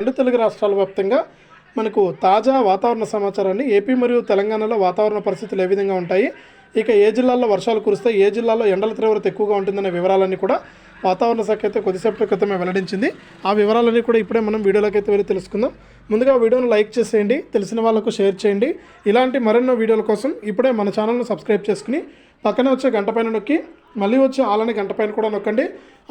రెండు తెలుగు రాష్ట్రాల వ్యాప్తంగా మనకు తాజా వాతావరణ సమాచారాన్ని ఏపీ మరియు తెలంగాణలో వాతావరణ పరిస్థితులు ఏ విధంగా ఉంటాయి? ఇక ఏ జిల్లాల్లో వర్షాలు కురిస్తే ఏ జిల్లాలో ఎండల తీవ్రత ఎక్కువగా ఉంటుందనే వివరాలన్నీ కూడా వాతావరణ శాఖ అయితే కొద్దిసేపటి క్రితమే వెల్లడించింది. ఆ వివరాలన్నీ కూడా ఇప్పుడే మనం వీడియోలోకి అయితే వెళ్ళి తెలుసుకుందాం. ముందుగా వీడియోను లైక్ చేసేయండి తెలిసిన వాళ్ళకు షేర్ చేయండి. ఇలాంటి మరెన్నో వీడియోల కోసం ఇప్పుడే మన ఛానల్ను సబ్స్క్రైబ్ చేసుకుని పక్కనే వచ్చే గంట పైన నొక్కి మళ్ళీ వచ్చే ఆలని గంట పైన కూడా నొక్కండి.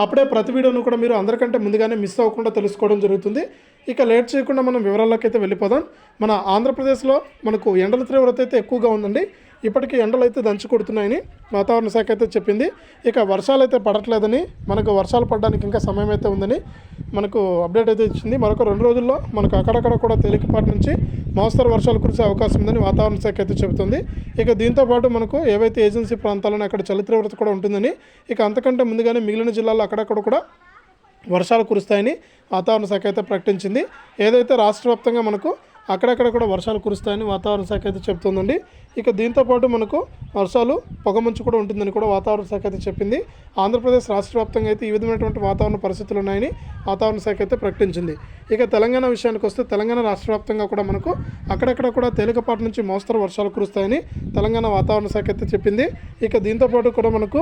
అప్పుడే ప్రతి వీడియోను కూడా మీరు అందరికంటే ముందుగానే మిస్ అవ్వకుండా తెలుసుకోవడం జరుగుతుంది. ఇక లేట్ చేయకుండా మనం వివరాల్లోకి అయితే వెళ్ళిపోదాం. మన ఆంధ్రప్రదేశ్లో మనకు ఎండల తీవ్రత అయితే ఎక్కువగా ఉందండి. ఇప్పటికీ ఎండలు అయితే దంచి కొడుతున్నాయని వాతావరణ శాఖ అయితే చెప్పింది. ఇక వర్షాలు అయితే పడట్లేదని మనకు వర్షాలు పడడానికి ఇంకా సమయం అయితే ఉందని మనకు అప్డేట్ అయితే ఇచ్చింది. మరొక రెండు రోజుల్లో మనకు అక్కడక్కడ కూడా తేలికపాటి నుంచి మోస్తరు వర్షాలు కురిసే అవకాశం ఉందని వాతావరణ శాఖ అయితే చెబుతుంది. ఇక దీంతో పాటు మనకు ఏవైతే ఏజెన్సీ ప్రాంతాలను అక్కడ చలి తీవ్రత కూడా ఉంటుందని ఇక అంతకంటే ముందుగానే మిగిలిన జిల్లాల్లో అక్కడక్కడ కూడా వర్షాలు కురుస్తాయని వాతావరణ శాఖ అయితే ప్రకటించింది. ఏదైతే రాష్ట్ర వ్యాప్తంగా మనకు అక్కడక్కడ కూడా వర్షాలు కురుస్తాయని వాతావరణ శాఖ అయితే చెప్తుందండి. ఇక దీంతోపాటు మనకు వర్షాలు పొగమంచు కూడా ఉంటుందని కూడా వాతావరణ శాఖ అయితే చెప్పింది. ఆంధ్రప్రదేశ్ రాష్ట్ర వ్యాప్తంగా అయితే ఈ విధమైనటువంటి వాతావరణ పరిస్థితులు ఉన్నాయని వాతావరణ శాఖ అయితే ప్రకటించింది. ఇక తెలంగాణ విషయానికి వస్తే తెలంగాణ రాష్ట్ర వ్యాప్తంగా కూడా మనకు అక్కడక్కడ కూడా తేలికపాటి నుంచి మోస్తరు వర్షాలు కురుస్తాయని తెలంగాణ వాతావరణ శాఖ అయితే చెప్పింది. ఇక దీంతోపాటు కూడా మనకు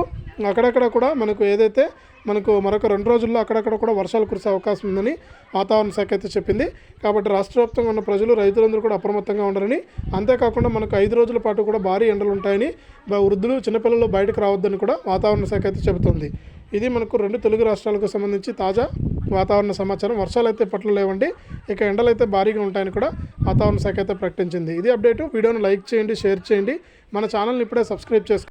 అక్కడక్కడ కూడా మనకు ఏదైతే మనకు మరొక రెండు రోజుల్లో అక్కడక్కడ కూడా వర్షాలు కురిసే అవకాశం ఉందని వాతావరణ శాఖ అయితే చెప్పింది. కాబట్టి రాష్ట్ర వ్యాప్తంగా ఉన్న ప్రజలు రైతులందరూ కూడా అప్రమత్తంగా ఉండాలని అంతేకాకుండా మనకు ఐదు రోజుల పాటు కూడా భారీ ఎండలు ఉంటాయని వృద్ధులు చిన్నపిల్లలు బయటకు రావద్దని కూడా వాతావరణ శాఖ అయితే చెబుతుంది. ఇది మనకు రెండు తెలుగు రాష్ట్రాలకు సంబంధించి తాజా వాతావరణ సమాచారం. వర్షాలు అయితే పట్ల లేవండి. ఇక ఎండలు అయితే భారీగా ఉంటాయని కూడా వాతావరణ శాఖ అయితే ప్రకటించింది. ఇది అప్డేటు. వీడియోను లైక్ చేయండి షేర్ చేయండి. మన ఛానల్ని ఇప్పుడే సబ్స్క్రైబ్ చేసుకోండి.